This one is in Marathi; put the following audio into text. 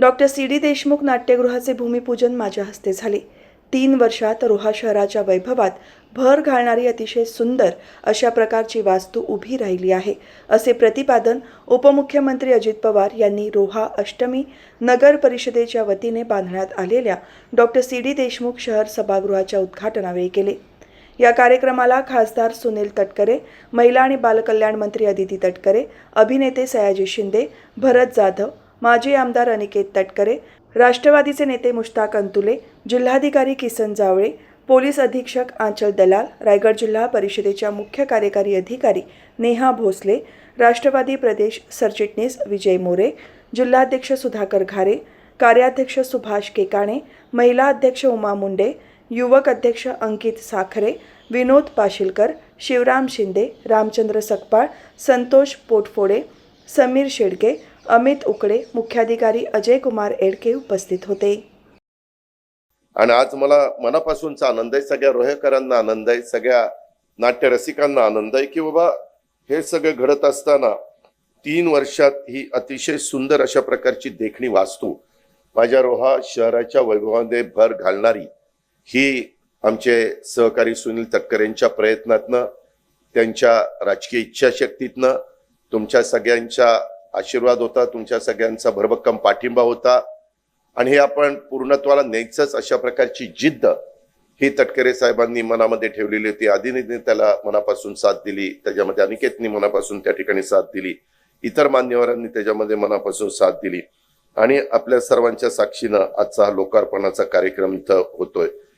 डॉक्टर सी डी देशमुख नाट्यगृहाचे भूमिपूजन माझ्या हस्ते झाले. तीन वर्षात रोहा शहराच्या वैभवात भर घालणारी अतिशय सुंदर अशा प्रकारची वास्तू उभी राहिली आहे असे प्रतिपादन उपमुख्यमंत्री अजित पवार यांनी रोहा अष्टमी नगर परिषदेच्या वतीने बांधण्यात आलेल्या डॉक्टर सी डी देशमुख शहर सभागृहाच्या उद्घाटनावेळी केले. या कार्यक्रमाला खासदार सुनील तटकरे महिला आणि बालकल्याण मंत्री अदिती तटकरे अभिनेते सयाजी शिंदे भरत जाधव माजी आमदार अनिकेत तटकरे राष्ट्रवादीचे नेते मुश्ताक अंतुले जिल्हाधिकारी किसन जावळे पोलीस अधीक्षक आंचल दलाल रायगड जिल्हा परिषदेच्या मुख्य कार्यकारी अधिकारी नेहा भोसले राष्ट्रवादी प्रदेश सरचिटणीस विजय मोरे जिल्हाध्यक्ष सुधाकर घारे कार्याध्यक्ष सुभाष केकाणे महिला अध्यक्ष उमा मुंडे युवक अध्यक्ष अंकित साखरे विनोद पाशिलकर शिवराम शिंदे रामचंद्र सकपाळ संतोष पोटफोडे समीर शेडके अमित उकडे मुख्याधिकारी अजय कुमार एडके उपस्थित होते. आणि आज मला मनापासूनचा आनंद आहे सगळ्या रोहेकरांना आनंद आहे सगळ्या नाट्य रसिकांना आनंद आहे की बाबा हे सगळं घडत असताना तीन वर्षात ही अतिशय सुंदर अशा प्रकारची देखणी वास्तू माझ्या रोहा शहराच्या वैभवामध्ये भर घालणारी ही आमचे सहकारी सुनील तटकर यांच्या प्रयत्नातनं त्यांच्या राजकीय इच्छाशक्तीतनं तुमच्या सगळ्यांच्या आशीर्वाद होता तुमच्या सगळ्यांचा भरभक्कम पाठिंबा होता. आणि हे आपण पूर्णत्वाला न्यायचंच अशा प्रकारची जिद्द ही तटकरे साहेबांनी मनामध्ये ठेवलेली होती. आदिनीने त्याला मनापासून साथ दिली त्याच्यामध्ये अनिकेतनी मनापासून त्या ठिकाणी साथ दिली. इतर मान्यवरांनी त्याच्यामध्ये मनापासून साथ दिली. आणि आपल्या सर्वांच्या साक्षीनं आजचा हा लोकार्पणाचा कार्यक्रम इथं होतोय.